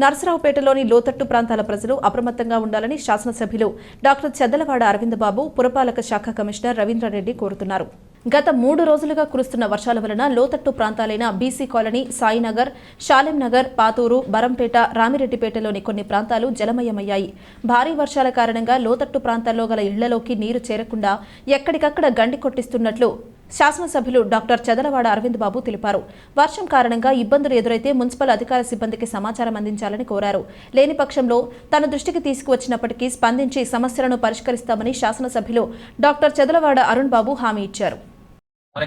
నరసరావుపేటలోని లోతట్టు ప్రాంతాల ప్రజలు అప్రమత్తంగా ఉండాలని శాసనసభ్యులు డాక్టర్ చెద్దలవాడ అరవింద్ బాబు పురపాలక శాఖ కమిషనర్ రవీంద్రారెడ్డి కోరుతున్నారు. గత మూడు రోజులుగా కురుస్తున్న వర్షాల వలన లోతట్టు ప్రాంతాలైన బీసీ కాలనీ సాయినగర్ షాలెంనగర్ పాతూరు బరంపేట రామిరెడ్డిపేటలోని కొన్ని ప్రాంతాలు జలమయమయ్యాయి. భారీ వర్షాల కారణంగా లోతట్టు ప్రాంతాల్లో గల ఇళ్ళలోకి నీరు చేరకుండా ఎక్కడికక్కడ గండి కొట్టిస్తున్నట్లు శాసనసభ్యులు డాక్టర్ చదలవాడ అరవింద్ బాబు తెలిపారు. వర్షం కారణంగా ఇబ్బందులు ఎదురైతే మున్సిపల్ అధికార సిబ్బందికి సమాచారం అందించాలని కోరారు. లేని పక్షంలో తన దృష్టికి తీసుకువచ్చినప్పటికీ స్పందించి సమస్యలను పరిష్కరిస్తామని శాసనసభ్యులు డాక్టర్ చదలవాడ అరుణ్ బాబు హామీ ఇచ్చారు.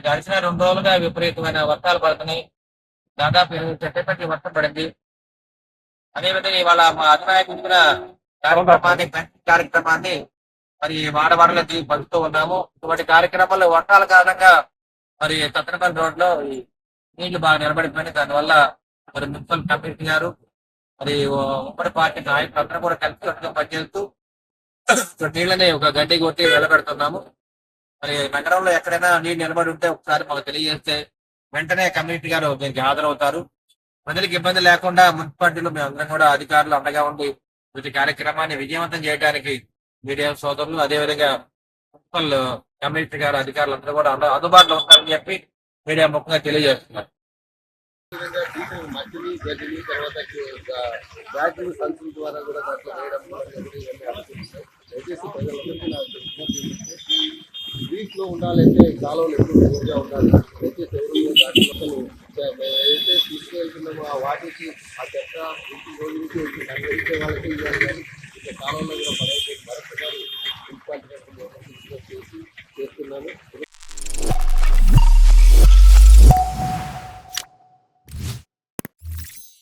గడిచిన రెండు రోజులుగా విపరీతమైన వర్షాలు పడుతున్నాయి. దాదాపు చెట్టపట్టి వర్షం పడింది. అదేవిధంగా ఇవాళ మా అధినాయకుడు కూడా కార్యక్రమాన్ని కార్యక్రమాన్ని మరి వాడవాడలకి పంచుతూ ఉన్నాము. ఇటువంటి కార్యక్రమాల్లో వర్షాల కారణంగా మరి తత్తనపల్లి రోడ్లో నీళ్ళు బాగా నిలబడిపోయినాయి. దానివల్ల మరి మున్సిపల్ కమిటీ గారు మరి ఉమ్మడి పార్టీ నాయకులు అందరూ కూడా కలిసి కట్టుగా పనిచేస్తూ నీళ్ళని ఒక గడ్డి కొట్టి నిలబెడుతున్నాము. మరి నగరంలో ఎక్కడైనా నీళ్ళు నిలబడి ఉంటే ఒకసారి మాకు తెలియజేస్తే వెంటనే కమ్యూనిటీ గారు దీనికి హాజరవుతారు. ప్రజలకు ఇబ్బంది లేకుండా మున్సిపాలిటీలో మేము అందరం కూడా అధికారులు అండగా ఉండి ప్రతి కార్యక్రమాన్ని విజయవంతం చేయడానికి మీడియా సోదరులు అదేవిధంగా మున్సిపల్ కమిషనర్ గారు అధికారులందరూ కూడా అంద- అందుబాటులో ఉంటారని చెప్పి మీడియా ముఖంగా తెలియజేస్తున్నారు. విధంగా మట్టిని గడ్డిని తర్వాత బ్యాటరీ సంచుల ద్వారా కూడా దాంట్లో వేయడం దయచేసి ప్రజలందరికీ ఉండాలంటే కాలువలు ఎప్పుడు క్లియర్గా ఉండాలి. దయచేసి ఎవరు దాటి మొక్కలు ఏదైతే తీసుకెళ్తున్నామో ఆ వాటికి ఆ చెత్త ఇంటి రోజు నుంచి వచ్చి కనిపించే వాళ్ళకి ఇవ్వాలి కానీ ఇంకా కాలంలో కూడా